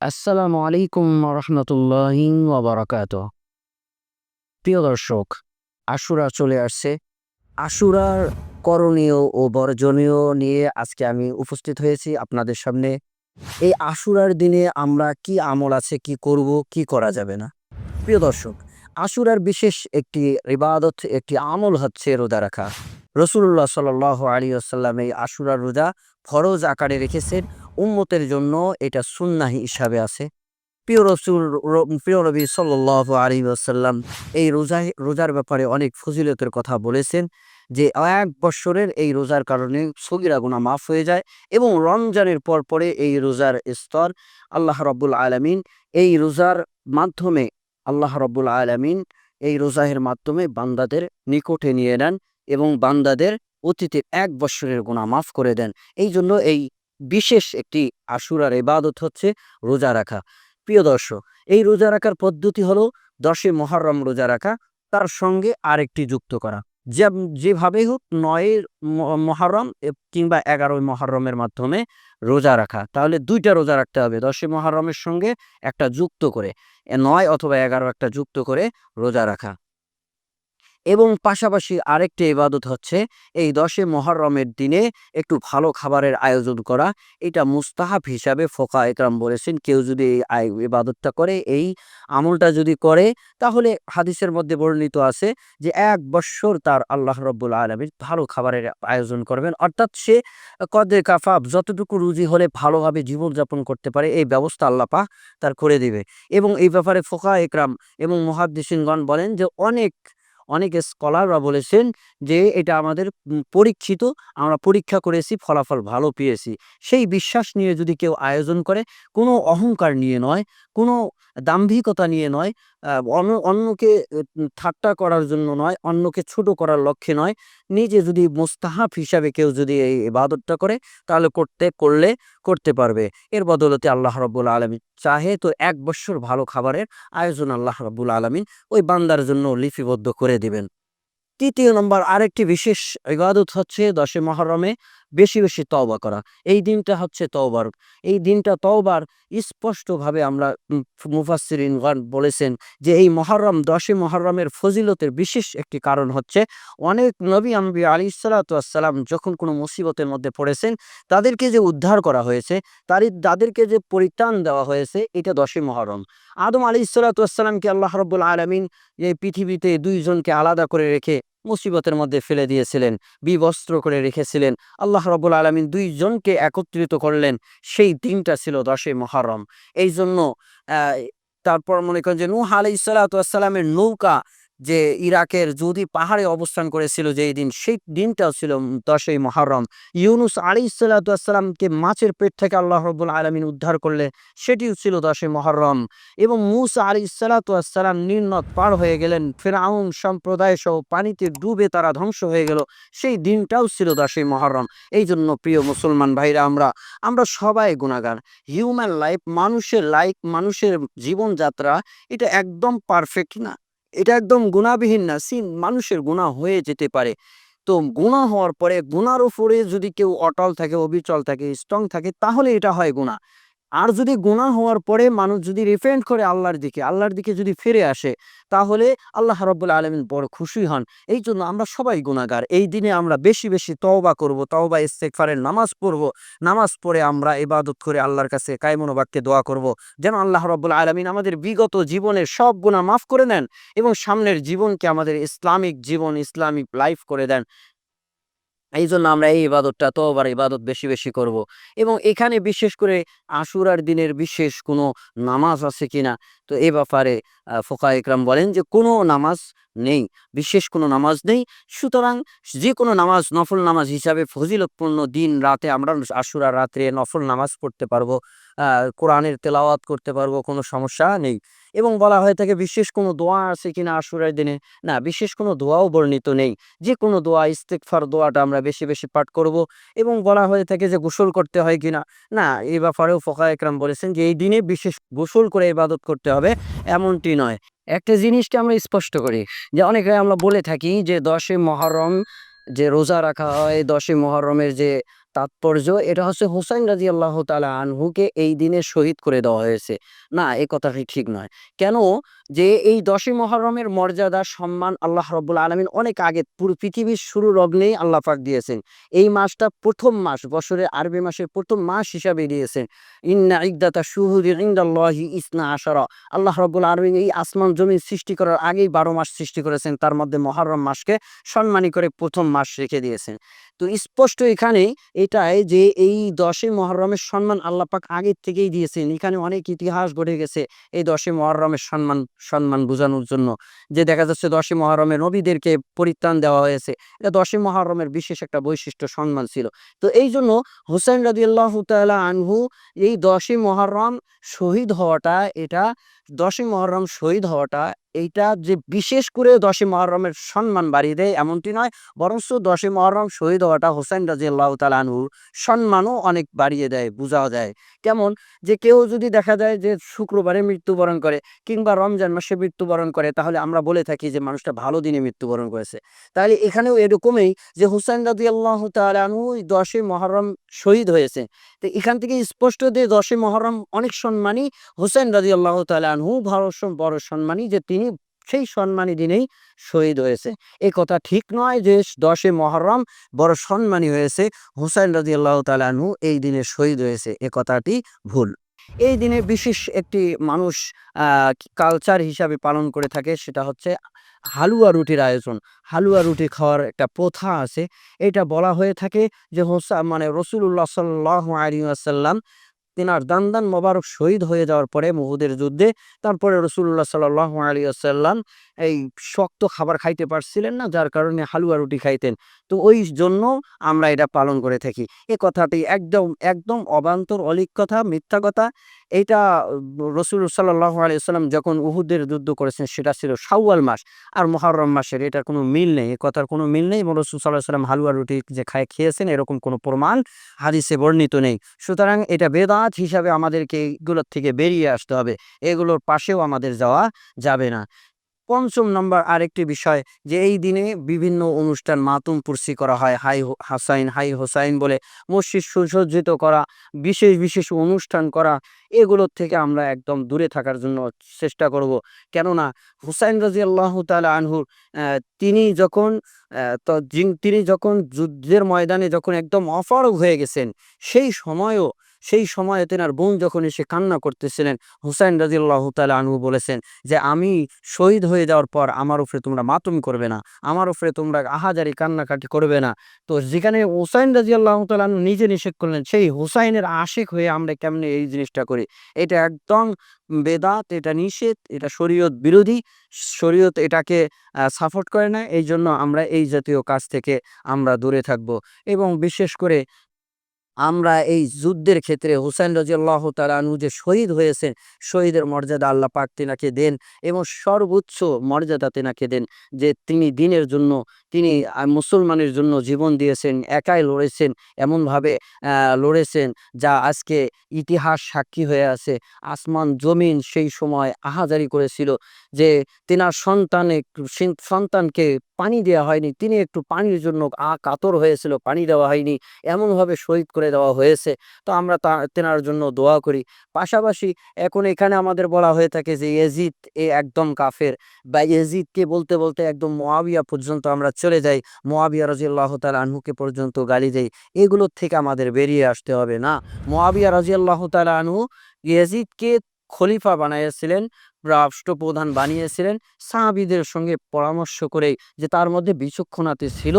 আসসালামু আলাইকুম রহমতুল্লাহি ওবরাকাত। প্রিয় দর্শক, আশুরা চলে আসছে। আশুরার করণীয় ও বর্জনীয় নিয়ে আজকে আমি উপস্থিত হয়েছি আপনাদের সামনে। এই আশুরার দিনে আমরা কি আমল আছে, কি করব, কি করা যাবে না? প্রিয় দর্শক, আশুরার বিশেষ একটি রিবাদত একটি আমল হচ্ছে রোজা রাখা। রসুল্লাহ সাল আলী আসাল্লাম এই আশুরার রোজা ফরজ আকারে রেখেছেন। উম্মতের জন্য এটা সুন্নাহি হিসাবে আছে। প্রিয় রসুল, প্রিয় নবী সাল্লাহ আলী আসাল্লাম এই রোজা, রোজার ব্যাপারে অনেক ফজিলতের কথা বলেছেন যে, এক বৎসরের এই রোজার কারণে সগিরা গুণা মাফ হয়ে যায় এবং রমজানের পর পরে এই রোজার স্তর আল্লাহ রব্বুল আলমিন এই রোজার মাধ্যমে, আল্লাহ রব্বুল আলমিন এই রোজাহের মাধ্যমে বান্দাদের নিকটে নিয়ে নেন এবং বান্দাদের অতীতের এক বৎসরের গুণা মাফ করে দেন। এই জন্য এই বিশেষ একটি আশুরার এবাদত হচ্ছে রোজা রাখা। প্রিয় দর্শক, এই রোজা রাখার পদ্ধতি হলো দশে মহরম রোজা রাখা, তার সঙ্গে আরেকটি যুক্ত করা। যে যেভাবেই হোক নয়ের ম- মহরম কিংবা এগারোই মহরমের মাধ্যমে রোজা রাখা। তাহলে দুইটা রোজা রাখতে হবে দশে মহরমের সঙ্গে একটা যুক্ত করে। নয় অথবা এগারো একটা যুক্ত করে রোজা রাখা। এবং পাশাপাশি আরেকটি ইবাদত হচ্ছে এই দশে মহরমের দিনে একটু ভালো খাবারের আয়োজন করা। এটা মুস্তাহাব হিসাবে ফোকা একরাম বলেছেন, কেউ যদি এই ইবাদতটা করে, এই আমলটা যদি করে, তাহলে হাদিসের মধ্যে বর্ণিত আছে যে এক বৎসর তার আল্লাহ রব্বুল আলমীর ভালো খাবারের আয়োজন করবেন। অর্থাৎ সে কদে কাফাব যতটুকু রুজি হলে ভালোভাবে জীবনযাপন করতে পারে, এই ব্যবস্থা আল্লাহ পাক তার করে দিবে। এবং এই ব্যাপারে ফোকা একরাম এবং মহাদ্দিসিনগণ বলেন যে অনেক অনেক স্কলাররা বলেছেন যে, এটা আমাদের পরীক্ষিত, আমরা পরীক্ষা করেছি, ফলাফল ভালো পেয়েছি। সেই বিশ্বাস নিয়ে যদি কেউ আয়োজন করে, কোনো অহংকার নিয়ে নয়, কোনো দাম্ভিকতা নিয়ে নয় অন্য, অন্যকে ঠাট্টা করার জন্য নয়, অন্যকে ছোট করার লক্ষ্যে নয়। নিজে যদি মোস্তাহাব হিসাবে কেউ যদি এই ইবাদতটা করে, তাহলে করতে, করলে করতে পারবে। এর বদলতে আল্লাহ রব্বুল আলমী চাহে তো এক বছর ভালো খাবারের আয়োজন আল্লাহ রব্বুল আলমিন ওই বান্দার জন্য লিপিবদ্ধ করে দিবেন। তৃতীয় নম্বর আরেকটি বিশেষ ইবাদত হচ্ছে দশে মহরমে বেশি বেশি তওবা করা। এই দিনটা হচ্ছে তওবার। এই দিনটা তওবার স্পষ্টভাবে আমরা মুফাসরিনগণ বলেছেন যে এই মহরম দশে মহরমের ফজিলতের বিশেষ একটি কারণ হচ্ছে অনেক নবী আনবী আলী সালাতাম যখন কোনো মুসিবতের মধ্যে পড়েছেন, তাদেরকে যে উদ্ধার করা হয়েছে তারই তাদেরকে যে পরিত্রাণ দেওয়া হয়েছে, এটা দশে মহরম। আদম আলী সালাতামকে আল্লাহ রব্বুল আলমিন এই পৃথিবীতে দুইজনকে আলাদা করে রেখে মুসিবতের মধ্যে ফেলে দিয়েছিলেন, বিবস্ত্র করে রেখেছিলেন। আল্লাহ রবুল আলমিন দুইজনকে একত্রিত করলেন, সেই দিনটা ছিল দশে মহরম এই জন্য তারপর মনে করেন যে নুহা আলাই সালাতামের নৌকা যে ইরাকের যদি পাহাড়ে অবস্থান করেছিল যে দিন, সেই দিনটাও ছিল দশই মহরম ইউনুস আলী সালাতামকে মাছের পেট থেকে আল্লাহ রব্বুল আলমিন উদ্ধার করলে, সেটিও ছিল দশই মহরম এবং মুসা আলী সালাতাম নির্নত পার হয়ে গেলেন ফেরাউন সম্প্রদায় সহ পানিতে ডুবে তারা ধ্বংস হয়ে গেল, সেই দিনটাও ছিল দশই মহরম এই জন্য প্রিয় মুসলমান ভাইরা আমরা আমরা সবাই গুণাগার হিউম্যান লাইফ মানুষের লাইফ মানুষের জীবনযাত্রা, এটা একদম পারফেক্ট না। এটা একদম গুণাবিহীন না। সিন মানুষের গুণা হয়ে যেতে পারে। তো গুণা হওয়ার পরে গুনার উপরে যদি কেউ অটল থাকে, অবিচল থাকে স্ট্রং থাকে, তাহলে এটা হয় গুণা। আর যদি গুনাহ হওয়ার পরে মানুষ যদি রিফেন্ড করে আল্লাহর দিকে আল্লাহর দিকে যদি ফিরে আসে, তাহলে আল্লাহ রব্বুল আলমিন বড় খুশি হন। এই জন্য আমরা সবাই গুণাগার এই দিনে আমরা বেশি বেশি তওবা করব, তওবা ইস্তেকফারের নামাজ পড়ব। নামাজ পড়ে আমরা ইবাদত করে আল্লাহর কাছে কায়মনোবাক্যে দোয়া করব। যেন আল্লাহ রব্বুল আলমিন আমাদের বিগত জীবনের সব গুণা মাফ করে দেন এবং সামনের জীবনকে আমাদের ইসলামিক জীবন, ইসলামিক লাইফ করে দেন। এই জন্য আমরা এই ইবাদতটা তওবার ইবাদত বেশি বেশি করব। এবং এখানে বিশেষ করে আশুরার দিনের বিশেষ কোনো নামাজ আছে কিনা, তো এ ব্যাপারে ফোকা ইকরাম বলেন যে কোনো নামাজ নেই, বিশেষ কোনো নামাজ নেই। সুতরাং যে কোনো নামাজ, নফল নামাজ হিসাবে ফজিলতপূর্ণ দিন রাতে আমরা আশুরা রাত্রে নফল নামাজ পড়তে পারব কোরআনের তেলাওয়াত করতে পারব, কোনো সমস্যা নেই। এবং বলা হয়ে থাকে বিশেষ কোনো দোয়া আছে কিনা আশুরার দিনে? না, বিশেষ কোনো দোয়াও বর্ণিত নেই। যে কোনো দোয়া ইস্তেকফার দোয়াটা আমরা বেশি বেশি পাঠ করব এবং বলা হয়ে থাকে যে গোসল করতে হয় কিনা? না এই ব্যাপারেও ফোকা একরাম বলেছেন যে, এই দিনে বিশেষ গোসল করে ইবাদত করতে হবে এমনটি নয়। একটা জিনিসটা আমরা স্পষ্ট করি, যে অনেকে আমরা বলে থাকি যে দশে মহরম যে রোজা রাখা হয় দশে মহরমের যে তাৎপর্য, এটা হচ্ছে হুসাইন রাজি আল্লাহ তালা আনহুকে এই দিনে শহীদ করে দেওয়া হয়েছে। না, এ কথাটি ঠিক নয়। কেন? যে এই দশই মহরমের মর্যাদা, সম্মান আল্লাহ রব্বুল আলমিন অনেক আগে পুরো পৃথিবীর শুরু লগ্নেই আল্লাহ পাক দিয়েছেন। এই মাসটা প্রথম মাস, বছরের আরবি মাসের প্রথম মাস হিসাবে দিয়েছেন। ইন্না ইকদাতা শুহুদ ইন্দাল্লাহি ইসনা আশারা। আল্লাহ রব্বুল আলমিন এই আসমান জমিন সৃষ্টি করার আগেই বারো মাস সৃষ্টি করেছেন। তার মধ্যে মহরম মাসকে সম্মানী করে প্রথম মাস রেখে দিয়েছেন। তো স্পষ্ট এখানে এটাই যে এই দশই মহরমের সম্মান আল্লাহ পাক আগের থেকেই দিয়েছেন। এখানে অনেক ইতিহাস ঘটে গেছে এই দশই মহরমের সম্মান সম্মান বোঝানোর জন্য। যে দেখা যাচ্ছে দশই মহরমে নবীদেরকে পরিত্রাণ দেওয়া হয়েছে, এটা দশই মহরমের বিশেষ একটা বৈশিষ্ট্য সম্মান ছিল। তো এই জন্য হুসেন রাজি আল্লাহ আনহু এই দশই মহরম শহীদ হওয়াটা এটা দশই মহরম শহীদ হওয়াটা, এইটা যে বিশেষ করে দশই মহরমের সম্মান বাড়িয়ে দেয় এমনটি নয়, বরঞ্চ দশই মহরম শহীদ হওয়াটা হোসেন রাজি আল্লাহ তালানুর সম্মানও অনেক বাড়িয়ে দেয়, বোঝাও যায়। কেমন? যে কেউ যদি দেখা যায় যে শুক্রবারে মৃত্যুবরণ করে কিংবা রমজান মাসে মৃত্যুবরণ করে, তাহলে আমরা বলে থাকি যে মানুষটা ভালো দিনে মৃত্যুবরণ করেছে। তাহলে এখানেও এরকমই যে হুসাইন রাজি আল্লাহ তালানু দশই মহরম শহীদ হয়েছে। তো এখান থেকে স্পষ্ট যে দশই মহরম অনেক সম্মানই হোসেন রাজি আল্লাহ তালানহু বড় বড় সম্মানী যে তিনি সেই সম্মানী দিনেই শহীদ হয়েছে। এ কথা ঠিক নয় যে দশে মহরম বড় সম্মানী হয়েছে। হুসাইন রাজি আল্লাহ তালানহু এই দিনে শহীদ হয়েছে। এ কথাটি ভুল। এই দিনে বিশেষ একটি মানুষ কালচার হিসাবে পালন করে থাকে সেটা হচ্ছে হালুয়া রুটির আয়োজন। হালুয়া রুটি খাওয়ার একটা প্রথা আছে। এটা বলা হয়ে থাকে যে হোসা মানে রসুল্লাহ সাল্লাহ আলী আসাল্লাম তিনার দান দান মোবারক শহীদ হয়ে যাওয়ার পরে মুহুদের যুদ্ধে, তারপরে রসুল্লাহ সাল্লাহ আলী আসাল্লাম এই শক্ত খাবার খাইতে পারছিলেন না, যার কারণে হালুয়া রুটি খাইতেন। তো ওই জন্য আমরা এটা পালন করে থাকি। এ কথাটি একদম একদম অবান্তর অলিক কথা, মিথ্যা কথা এইটা রসুল সাল্লাহ আলিয়াল্লাম যখন উহুদের যুদ্ধ করেছেন, সেটা ছিল সাউয়াল মাস। আর মহরম মাসের এটার কোনো মিল নেই কথার কোনো মিল নেই এবং রসুল সাল্লাহ সাল্লাম হালুয়া রুটি যে খায়, খেয়েছেন, এরকম কোনো প্রমাণ হাদিসে বর্ণিত নেই। সুতরাং এটা বেদাত হিসাবে আমাদেরকে এগুলোর থেকে বেরিয়ে আসতে হবে। এগুলোর পাশেও আমাদের যাওয়া যাবে না। পঞ্চম নম্বর আরেকটি বিষয় যে এই দিনে বিভিন্ন অনুষ্ঠান মাতুম পুরসি করা হয়, হাই হাসাইন, হাই হোসাইন বলে মসজিদ সুসজ্জিত করা, বিশেষ বিশেষ অনুষ্ঠান করা, এগুলোর থেকে আমরা একদম দূরে থাকার জন্য চেষ্টা করব। কেননা হুসাইন রাজি আল্লাহ তালা আনহুর তিনি যখন তিনি যখন যুদ্ধের ময়দানে যখন একদম অফারক হয়ে গেছেন, সেই সময়ও সেই সময়ে তেনার বোন যখন এসে কান্না করতেছিলেন, হুসাইন রাজিল্লাহ তালা আনহু বলেছেন যে, আমি শহীদ হয়ে যাওয়ার পর আমার উপরে তোমরা মাতুম করবে না, আমার উপরে তোমরা আহাজারি কান্নাকাটি করবে না। তো যেখানে হুসাইন রাজিয়াল্লাহ আনু নিজে নিষেধ করলেন, সেই হুসাইনের আশেক হয়ে আমরা কেমনে এই জিনিসটা করি? এটা একদম বেদাত, এটা নিষেধ, এটা শরীয়ত বিরোধী, শরীয়ত এটাকে সাপোর্ট করে না। এই জন্য আমরা এই জাতীয় কাজ থেকে আমরা দূরে থাকব। এবং বিশেষ করে আমরা এই যুদ্ধের ক্ষেত্রে হুসাইন রাজিয়াল্লাহ তালানু যে শহীদ হয়েছেন, শহীদের মর্যাদা আল্লাহ পাক তিনাকে দেন এবং সর্বোচ্চ মর্যাদা তেনাকে দেন যে তিনি দিনের জন্য, তিনি মুসলমানের জন্য জীবন দিয়েছেন, একাই লড়েছেন, এমনভাবে লড়েছেন যা আজকে ইতিহাস সাক্ষী হয়ে আছে। আসমান, জমিন সেই সময় আহাজারি করেছিল যে তেনার সন্তানে সন্তানকে পানি দেওয়া হয়নি। তিনি একটু পানির জন্য আ কাতর হয়েছিল, পানি দেওয়া হয়নি। এমনভাবে শহীদ করে দেওয়া হয়েছে। তো আমরা তা, তেনার জন্য দোয়া করি। পাশাপাশি এখন এখানে আমাদের বলা হয়ে থাকে যে, এজিদ এ একদম কাফের। বা এজিদকে বলতে বলতে একদম মোয়াবিয়া পর্যন্ত আমরা চলে যাই। মোয়াবিয়া রাজিয়াল্লাহ তাল আনহুকে পর্যন্ত গালি দেই। এগুলোর থেকে আমাদের বেরিয়ে আসতে হবে না। মোয়াবিয়া রাজিয়াল্লাহ তাল আনহু এজিদকে খলিফা বানাইয়াছিলেন। রাষ্ট্রপ্রধান বানিয়েছিলেন। সাহাবিদের সঙ্গে পরামর্শ করে যে তার মধ্যে বিচক্ষণাতে ছিল,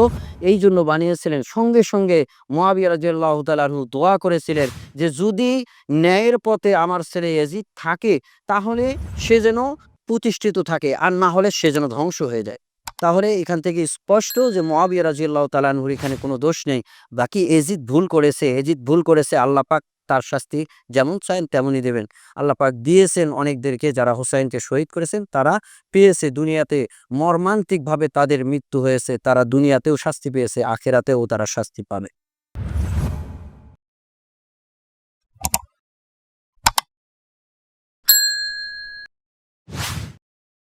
এই জন্য বানিয়েছিলেন। সঙ্গে সঙ্গে মোয়াবিয়া রাজিয়াল্লাহ তালাহু দোয়া করেছিলেন যে, যদি ন্যায়ের পথে আমার ছেলে এজিদ থাকে, তাহলে সে যেন প্রতিষ্ঠিত থাকে, আর না হলে সে যেন ধ্বংস হয়ে যায়। তাহলে এখান থেকে স্পষ্ট যে মহাবিয়া রাজিয়াল্লাহ তালানহুর এখানে কোনো দোষ নেই। বাকি এজিদ ভুল করেছে এজিদ ভুল করেছে, আল্লাহ পাক তার শাস্তি যেমন চান তেমনই দেবেন। আল্লাহ পাক দিয়েছেন অনেকদেরকে যারা হুসাইনকে শহীদ করেছেন, তারা পেয়েছে দুনিয়াতে মর্মান্তিকভাবে তাদের মৃত্যু হয়েছে, তারা দুনিয়াতেও শাস্তি পেয়েছে, আখেরাতেও তারা শাস্তি পাবে।